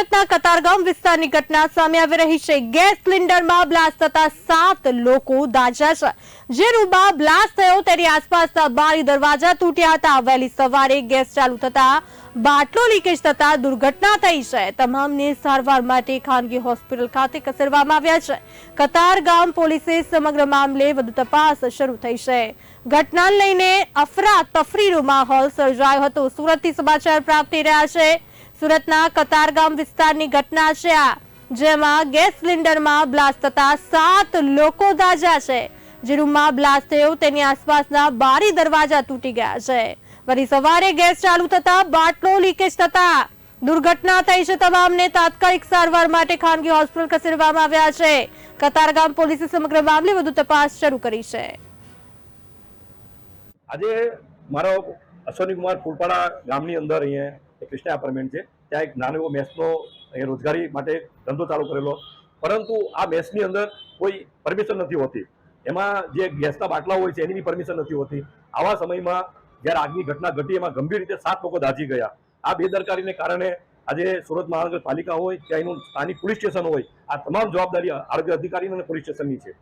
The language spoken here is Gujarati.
સુરતના કતારગામ વિસ્તારની ઘટના સામે આવી રહી છે. ગેસ સિલિન્ડરમાં બ્લાસ્ટ થતા સાત લોકો દાઝ્યા છે. જે રૂમમાં બ્લાસ્ટ થયો તેની આસપાસના બારી દરવાજા તૂટ્યા હતા. વહેલી સવારે ગેસ ચાલુ થતા બાટલો લીકેજ થતા દુર્ઘટના થઈ છે. તમામને સારવાર માટે ખાનગી હોસ્પિટલ ખાતે ખસેડવામાં આવ્યા છે. કતારગામ પોલીસે સમગ્ર મામલે વધુ તપાસ શરૂ થઈ છે. ઘટનાને લઈને અફરા તફરીનો માહોલ સર્જાયો હતો. સુરતથી સમાચાર પ્રાપ્ત થઈ રહ્યા છે. સુરતના કતારગામ વિસ્તારની ઘટના છે આ, જેમાં ગેસ સિલિન્ડરમાં બ્લાસ્ટ થતા સાત લોકો દાઝ્યા છે. જે રૂમમાં બ્લાસ્ટ થયો, તેની આસપાસના બારી દરવાજા તૂટી ગયા છે. વળી સવારે ગેસ ચાલુ થતા બાટલો લીકેજ થતા દુર્ઘટના થઈ છે તમામને તાત્કાલિક સારવાર માટે ખાનગી હોસ્પિટલ ખસેડવામાં આવ્યા છે. કતારગામ પોલીસે સમગ્ર મામલે વધુ તપાસ શરૂ કરી છે. આજે મારો અશ્વની કુમાર ફૂલપાડા ગામની અંદર અહીંયા કૃષ્ણા એપાર્ટમેન્ટ છે. ત્યાં એક નાનો એવો મેસનો એ રોજગારી માટે ધંધો ચાલુ કરેલો. પરંતુ આ મેસની અંદર કોઈ પરમિશન નથી હોતી. એમાં જે ગેસના બાટલા હોય છે, એની પરમિશન નથી હોતી. આવા સમયમાં જ્યારે આગની ઘટના ઘટી, એમાં ગંભીર રીતે સાત લોકો દાઝી ગયા. આ બેદરકારીને કારણે આજે સુરત મહાનગરપાલિકા હોય કે અહીંનું સ્થાનિક પોલીસ સ્ટેશન હોય, આ તમામ જવાબદારી આરોગ્ય અધિકારી અને પોલીસ સ્ટેશનની છે.